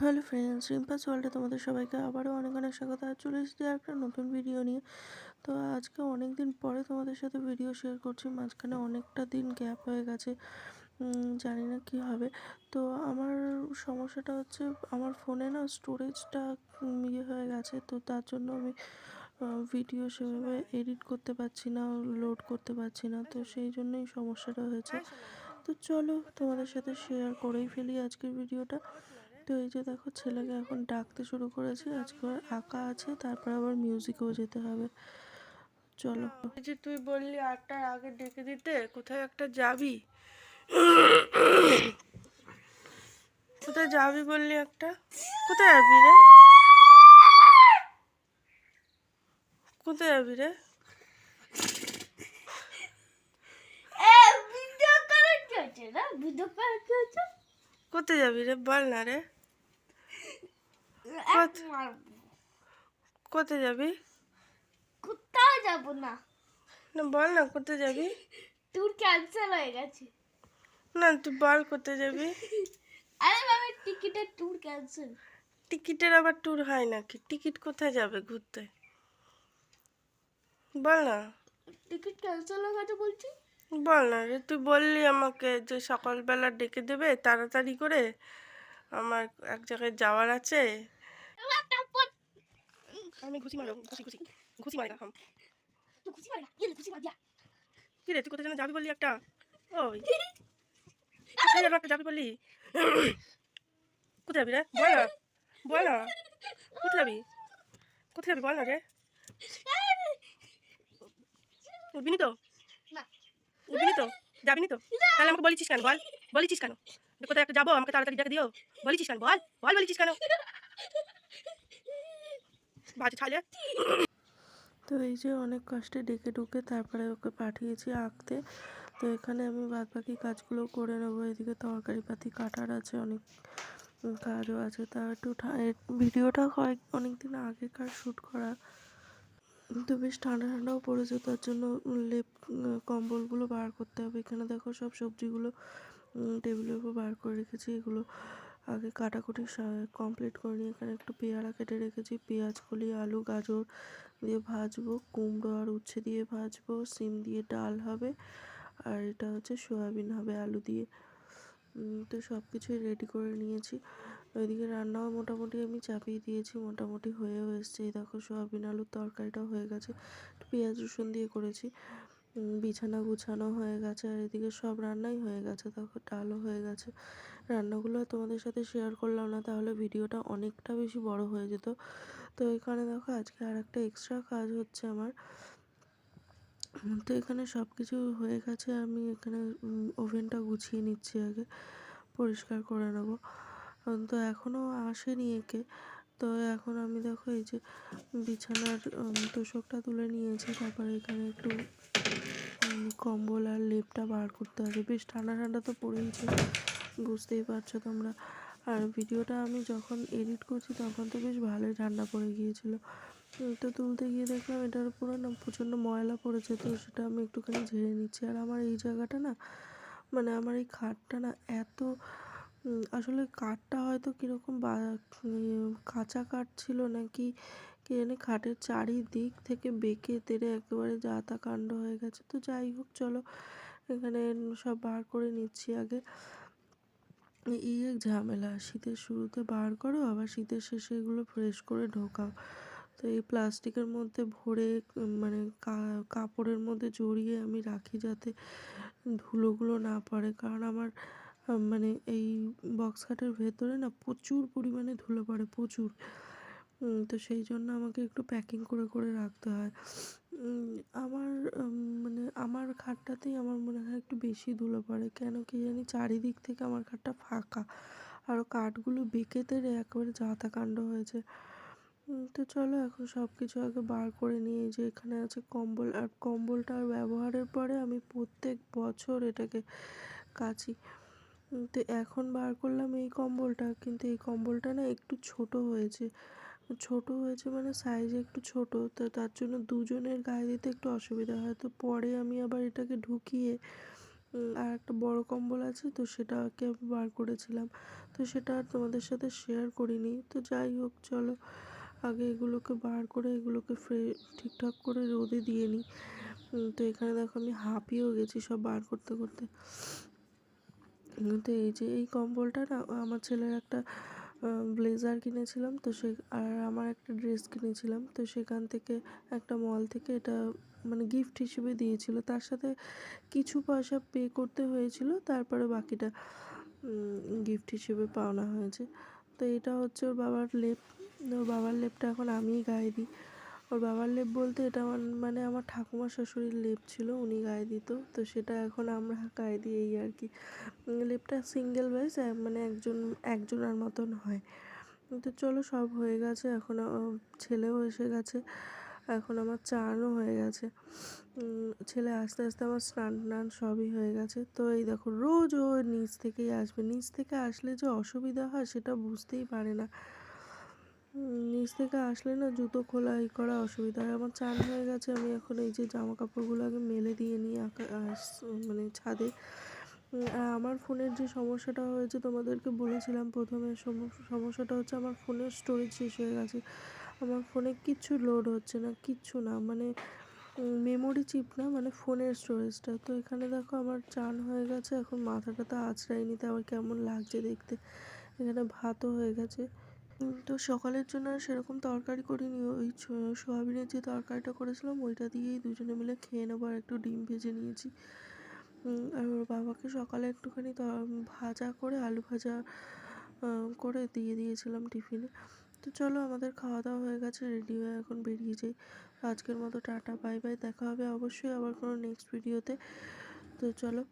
Hello friends, রিম্পাস ওয়ার্ল্ডে তোমাদের সবাইকে আবারও অনেক অনেক স্বাগত। আর চলে এসেছি একটা নতুন ভিডিও নিয়ে। তো আজকে অনেক দিন পরে তোমাদের সাথে ভিডিও শেয়ার করছি, মাঝখানে অনেকটা দিন গ্যাপ হয়ে গেছে। জানি না কী হবে। তো আমার সমস্যাটা হচ্ছে, আমার ফোনে না স্টোরেজটা ইয়ে হয়ে গেছে। তো তার জন্য আমি ভিডিও সেভাবে এডিট করতে পারছি না, লোড করতে পারছি না। তো সেই জন্যই সমস্যাটা হয়েছে। তো চলো তোমাদের সাথে শেয়ার করেই ফেলি আজকের ভিডিওটা। তো এই যে দেখো ছেলেকে এখন ডাকতে শুরু করেছে আজকে ওর আঁকা আছে তারপর আবার মিউজিকেও যেতে হবে। চলো। এই যে তুই বললি আটটার আগে ডেকে দিতে কোথায় একটা যাবি? কোথায় যাবি বললি একটা? কোথায় যাবি রে? কোথায় যাবি রে? কোথায় যাবি রে? বল না রে। কোথায় যাবি? কোথাও যাব না। না বল না কোথায় যাবি? ট্যুর ক্যান্সেল হয়ে গেছে। না তুই বল কোথায় যাবি? আরে মামি টিকিটের ট্যুর ক্যান্সেল টিকিটের আবার ট্যুর হয় নাকি? টিকিট কোথায় যাবে ঘুরতে? বল না। টিকিট ক্যান্সেল হয়ে গেছে বলছি। বল না রে তুই বললি আমাকে যে সকালবেলা ডেকে দেবে তাড়াতাড়ি করে। আমার এক জায়গায় যাওয়ার আছে। আমি রে তুই কোথায় যেন যাবি একটা ওই একটা যাবি কোথায় যাবি রে বল না বল না কোথায় যাবি কোথায় যাবি বল না রে তো তো তো তাহলে আমাকে বলিছিস কেন? বল, বলিছিস কেন? কোথায় একটা যাব, আমাকে তাড়াতাড়ি ডেকে দিও। বলিছিস কেন? বল বল, বলিছিস কেন? ছালে তো এই যে অনেক কষ্টে ডেকে ডুকে তারপরে ওকে পাঠিয়েছি আঁকতে। তো এখানে আমি বাদ বাকি কাজগুলো করে নেব। এদিকে তরকারি পাতি কাটার আছে, অনেক কাজও আছে। তা একটু ভিডিওটা কয়েক অনেক দিন আগেকার শ্যুট করা। তো বেশ ঠান্ডা ঠান্ডাও পড়েছে, তার জন্য লেপ, কম্বলগুলো বার করতে হবে। এখানে দেখো সব সবজিগুলো টেবিলের উপর বার করে রেখেছি। এগুলো আগে কাটাকুটি কমপ্লিট করে নিয়ে এখানে একটু পেয়ারা কেটে রেখেছি। পেঁয়াজ, কলি, আলু, গাজর দিয়ে ভাজবো। কুমড়ো আর উচ্ছে দিয়ে ভাজবো। সিম দিয়ে ডাল হবে। আর এটা হচ্ছে সয়াবিন হবে আলু দিয়ে। তো সব কিছুই রেডি করে নিয়েছি। ওইদিকে রান্নাও মোটামুটি আমি চাপিয়ে দিয়েছি। মোটামুটি হয়েও এসছে। দেখো সয়াবিন আলুর তরকারিটাও হয়ে গেছে। পেঁয়াজ রসুন দিয়ে করেছি। বিছানা গুছানো হয়ে গেছে। আর এদিকে সব রান্নাই হয়ে গেছে। দেখো ডালও হয়ে গেছে। রান্নাগুলো তোমাদের সাথে শেয়ার করলাম না, তাহলে ভিডিওটা অনেকটা বেশি বড় হয়ে যেত। তো এখানে দেখো আজকে আর একটা এক্সট্রা কাজ হচ্ছে আমার। তো এখানে সব কিছু হয়ে গেছে, আমি এখানে ওভেনটা গুছিয়ে নিচ্ছি আগে, পরিষ্কার করে নেব। তো এখনও আসেনি একে। তো এখন আমি দেখো এই যে বিছানার তোষকটা তুলে নিয়েছি, তারপরে এখানে একটু কম্বল আর লেপটা বার করতে হবে। বেশ ঠান্ডা ঠান্ডা তো পড়েইছে। বুঝতেই পারছ তোমরা। আর ভিডিওটা আমি যখন এডিট করছি তখন তো বেশ ভালোই ঠান্ডা পড়ে গিয়েছিল। তো তুলতে গিয়ে দেখলাম এটার উপরে না প্রচণ্ড ময়লা পড়েছে, তো সেটা আমি একটুখানি ঝেড়ে নিচ্ছি। আর আমার এই জায়গাটা না মানে আমার এই খাটটা না এত আসলে কাঠটা হয়তো কীরকম বা কাঁচা কাঠ ছিল নাকি কি জানি খাটের চারিদিক থেকে বেঁকে তেড়ে একেবারে যা তা কাণ্ড হয়ে গেছে। তো যাই হোক, চলো এখানে সব বার করে নিচ্ছি আগে। এই এক ঝামেলা, শীতের শুরুতে বার করো, আবার শীতের শেষে এগুলো ফ্রেশ করে ঢোকাও। তো এই প্লাস্টিকের মধ্যে ভরে মানে কাপড়ের মধ্যে জড়িয়ে আমি রাখি যাতে ধুলোগুলো না পড়ে। কারণ আমার মানে এই বক্স খাটের ভেতরে না প্রচুর পরিমাণে ধুলো পড়ে, প্রচুর। তো সেই জন্য আমাকে একটু প্যাকিং করে করে রাখতে হয়। আমার মানে আমার খাটটাতেই আমার মনে হয় একটু বেশি ধুলো পড়ে। কেন কি জানি চারিদিক থেকে আমার খাটটা ফাঁকা। আরও কাঠগুলো বেঁকে তেড়ে একেবারে যাতা কাণ্ড হয়েছে তো চলো এখন সব কিছু আগে বার করে নিয়ে যে এখানে আছে কম্বল। আর কম্বলটার ব্যবহারের পরে আমি প্রত্যেক বছর এটাকে কাচি। তো এখন বার করলাম এই কম্বলটা। কিন্তু এই কম্বলটা না একটু ছোট হয়েছে। ছোট হয়েছে মানে সাইজে একটু ছোট, তো তার জন্য দুজনের গায়ে দিতে একটু অসুবিধা হয়। তো পরে আমি আবার এটাকে ঢুকিয়ে আর একটা বড় কম্বল আছে, তো সেটাকে বার করেছিলাম। তো সেটা আর তোমাদের সাথে শেয়ার করিনি। তো যাই হোক, চলো আগে এগুলোকে বার করে এগুলোকে ফ্রে, ঠিকঠাক করে রোদে দিয়ে নিই। তো এখানে দেখো আমি হাঁপিয়েও গেছি সব বার করতে করতে। তো এই যে এই কম্বলটা না, আমার ছেলের একটা ব্লেজার কিনেছিলাম, তো সে, আর আমার একটা ড্রেস কিনেছিলাম, তো সেখান থেকে একটা মল থেকে এটা মানে গিফট হিসেবে দিয়েছিল। তার সাথে কিছু পয়সা পে করতে হয়েছিল, তারপরে বাকিটা গিফট হিসেবে পাওনা হয়েছে। তো এটা হচ্ছে ওর বাবার লেপ ওর বাবার লেপটা এখন আমিই গায়ে দিই। ওর বাবার লেপ বলতে এটা আমার মানে আমার ঠাকুমা শ্বশুরের লেপ ছিল, উনি গায়ে দিত। তো সেটা এখন আমরা গায়ে দিই এই আর কি। লেপটা সিঙ্গেল ওয়াইজ মানে একজন, একজনের মতন হয়। তো চলো সব হয়ে গেছে, এখন ছেলেও এসে গেছে। এখন আমার চানও হয়ে গেছে। ছেলে আস্তে আস্তে আমার স্নান টান সবই হয়ে গেছে। তো এই দেখো, রোজ ও নিচ থেকেই আসবে। নিচ থেকে আসলে যে অসুবিধা হয় সেটা বুঝতেই পারে না। নিচ থেকে আসলে না জুতো খোলা ই করা অসুবিধা হয়। আমার চান হয়ে গেছে, আমি এখন এই যে জামা কাপড়গুলো আগে মেলে দিয়ে নিই মানে ছাদে। আমার ফোনের যে সমস্যাটা হয়েছে, তোমাদেরকে বলেছিলাম প্রথমে, সম- সমস্যাটা হচ্ছে আমার ফোনের স্টোরেজ শেষ হয়ে গেছে। আমার ফোনে কিচ্ছু লোড হচ্ছে না, কিচ্ছু না মানে মেমোরি চিপ না মানে ফোনের স্টোরেজটা তো এখানে দেখো আমার চান হয়ে গেছে, এখন মাথাটা তো আঁচড়াই নিতে আবার কেমন লাগছে দেখতে। এখানে ভাতও হয়ে গেছে। তো সকালের জন্য আর সেরকম তরকারি করিনি। ওই সোয়াবিনের যে তরকারিটা করেছিলাম, ওইটা দিয়েই দুজনে মিলে খেয়ে নেব আর একটু ডিম ভেজে নিয়েছি। আর ওর বাবাকে সকালে একটুখানি ভাজা করে, আলু ভাজা করে দিয়ে দিয়েছিলাম টিফিনে। তো চলো, আমাদের খাওয়া দাওয়া হয়ে গেছে রেডি হয়ে এখন বেরিয়ে যাই। আজকের মতো টাটা বাই বাই দেখা হবে অবশ্যই আবার কোনো নেক্সট ভিডিওতে তো চলো।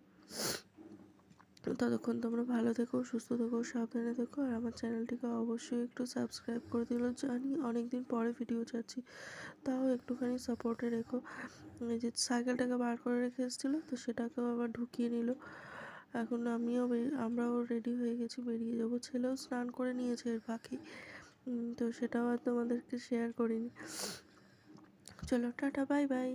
ততক্ষণ তোমরা ভালো থেকো, সুস্থ থেকো, সাবধানে থেকো। আর আমার চ্যানেলটিকে অবশ্যই একটু সাবস্ক্রাইব করে দিল। জানি অনেক দিন পরে ভিডিও ছাড়ছি, তাও একটুখানি সাপোর্টে রেখো। এই যে সাইকেলটাকে বার করে রেখে এসেছিল, তো সেটাকেও আবার ঢুকিয়ে নিল। এখন আমিও আমরাও রেডি হয়ে গেছি, বেরিয়ে যাব। ছেলেও স্নান করে নিয়েছে এর পাখি তো সেটাও আর তোমাদেরকে শেয়ার করিনি। চলো, টাটা বাই বাই